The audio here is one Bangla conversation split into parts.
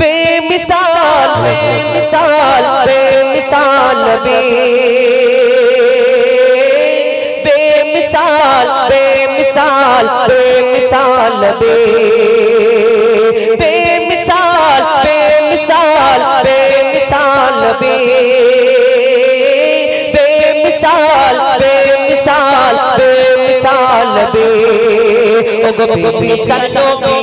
बेमिसाल बेमिसाल बेमिसाल नबी बेमिसाल बेमिसाल बेमिसाल नबी বেমিসাল নবী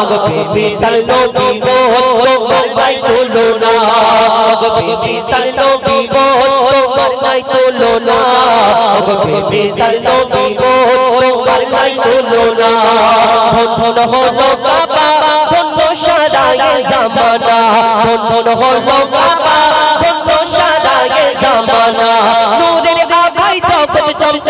ওগো বেমিসাল নবী মোর তোমার মোর তোমার নাই তুলনা ওগো বেমিসাল নবী মোর তোমার বাবা সারা জামানা। ধন বাবা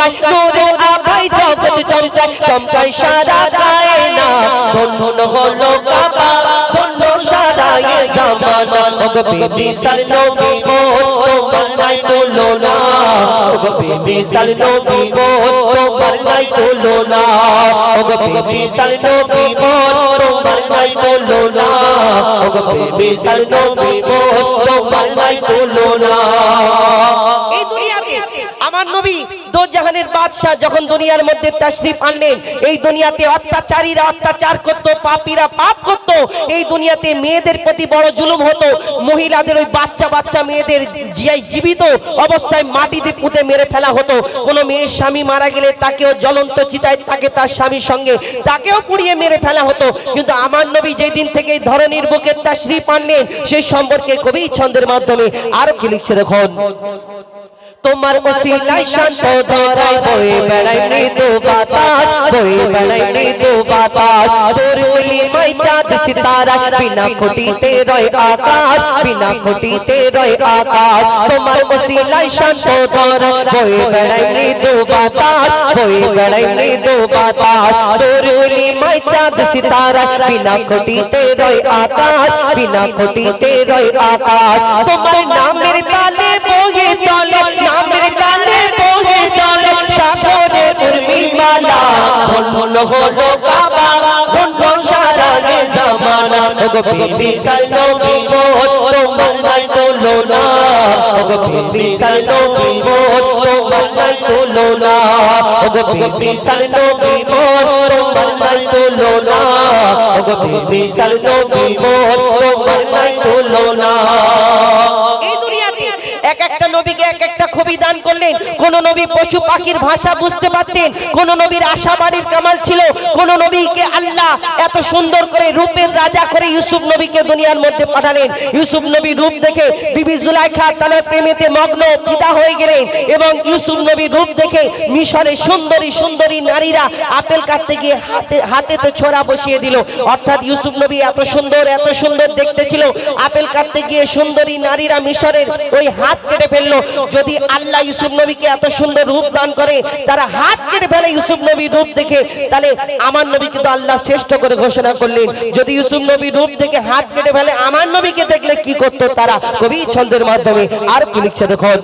চমকায় নূরের আগাই জগৎ চমকায় চমকায় সারা গায়না ধন ধন হলো বাবা ধন সারা এ জামানা ওগো আমার নবী জাহানের বাদশাহ যখন দুনিয়ার মধ্যে তাশরিফ আনলেন, এই দুনিয়াতে অত্যাচারীরা অত্যাচার করত, পাপীরা পাপ করত, এই দুনিয়াতে মেয়েদের প্রতি বড় জুলুম হতো, মহিলাদের ওই বাচ্চা বাচ্চা মেয়েদের জিয়াই জীবিত অবস্থায় মাটিতে পুঁতে মেরে ফেলা হতো। কোন মেয়ের স্বামী মারা গেলে তাকেও জ্বলন্ত চিতায় তাকে তার স্বামীর সঙ্গে, তাকেও পুড়িয়ে মেরে ফেলা হতো। কিন্তু আমার নবী যেই দিন থেকে এই ধরনের বুকে তাশরিফ আনলেন, সেই সম্পর্কে কবি ছন্দের মাধ্যমে আরও কি লিখছে দেখুন। তোমার ওসিলাই শান্ত ধরাই বয়ে বেড়াই মৃদু বাতাস বয়ে বেড়াই মৃদু বাতাস তোর বলি মাই চাঁদ সিতারা বিনা খুঁটিতে রয় আকাশ বিনা খুঁটিতে রয় আকাশ তোমার ওসিলাই শান্ত ধরাই বয়ে বেড়াই মৃদু বাতাস বয়ে বেড়াই মৃদু বাতাস তোর বলি মাই চাঁদ সিতারা বিনা খুঁটিতে রয় আকাশ বিনা খুঁটিতে রয় আকাশ তোমার নামের তালে হলো কাবা ধন্য সারা এ জামানা। ওগো বিবি সাল নবী মোর তোমার নাই তুলনা ওগো বিবি সাল নবী মোর তোমার নাই তুলনা ওগো বিবি সাল নবী মোর তোমার নাই তুলনা ওগো বিবি তুলনা এই দুনিয়াতে এক একটা নবীকে এক একটা খুবই দান করলেন। কোন নবী পশু পাখির ভাষা বুঝতে পারতেন। কোন নবীর আশাবাড়ির কামাল ছিল। কোন নবীকে আল্লাহ এত সুন্দর করে রূপের রাজা করে ইউসুফ নবীকে দুনিয়ার মধ্যে পাঠালেন। ইউসুফ নবী রূপ দেখে বিবি জুলাইখা তার প্রেমেতে মগ্ন পিতা হয়ে গেলেন এবং ইউসুফ নবী রূপ দেখে মিশরে সুন্দরী সুন্দরী নারীরা আপেল কাটতে গিয়ে হাতে হাতে তো ছোড়া বসিয়ে দিল। অর্থাৎ ইউসুফ নবী এত সুন্দর এত সুন্দর দেখতে ছিল। আপেল কাটতে গিয়ে সুন্দরী নারীরা মিশরের ওই হাত কেটে ফেলল। যদি আল্লাহ ইউসুফ নবীকে এত সুন্দর রূপ দান করে, তারা হাত কেটে ফেলে ইউসুফ নবীর রূপ দেখে, তাহলে আমার নবীকে তো আল্লাহ শ্রেষ্ঠ করে ঘোষণা করলেন। যদি ইউসুফ নবীর রূপ থেকে হাত কেটে ফেলে, আমার নবীকে দেখলে কি করতো তারা? কবি ছন্দের মাধ্যমে আর কি লিখছে দেখুন।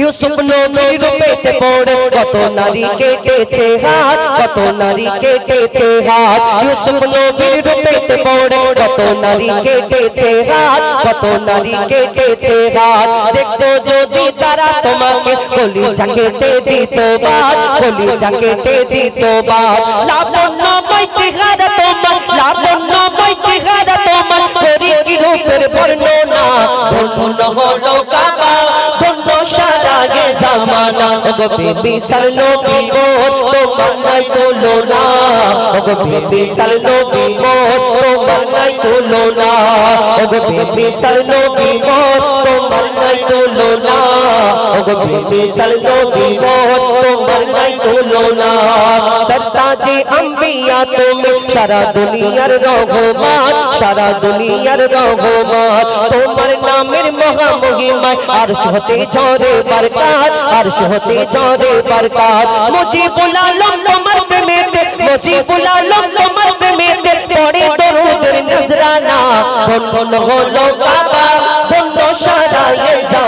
ইউসুফ নবীর রূপেতে পড়ে কত নারী কেটেছে হাত, কত নারী কেটেছে হাত। ইউসুফ নবীর রূপেতে পড়ে কত নারী কেটেছে হাত, কত নারী কেটেছে হাত। দেখতো যদি তারা তোমাকে কলি জাকেটে দিত বাদ কলি জাকেটে দিত বাদ। লাবণ্য বৈচিহারা তোমার, লাবণ্য বৈচিহারা তোমার করি কি রূপের বর্ণনা? ধন্য হলো কাবা ধন্য সারা গে জামানা। ওগো বেবি সাল নবী মোর, তোমার নাই তুলনা। ওগো বেবি সাল নবী তোমার নাই তুলনা। ওগো বেবি সাল নবী মোর তোমার নাই তুলনা ওগো বেবি নবী মোর তোমার নাই তুলনা সরতাজে আম্বিয়া, তুমি সারা দুনিয়ার রহমান, সারা দুনিয়ার রহমান। তোমার নামের মহা মহিমায় আর হতে ঝরে বরকাত আর হতে ঝরে বরকাত। মুজিবুল আলম তোমার প্রেমেতে, মুজিবুল আলম তোমার প্রেমেতে পড়ে দরুদের নজরানা। ধন্য হলো বাবা, ধন্য সারা জামানা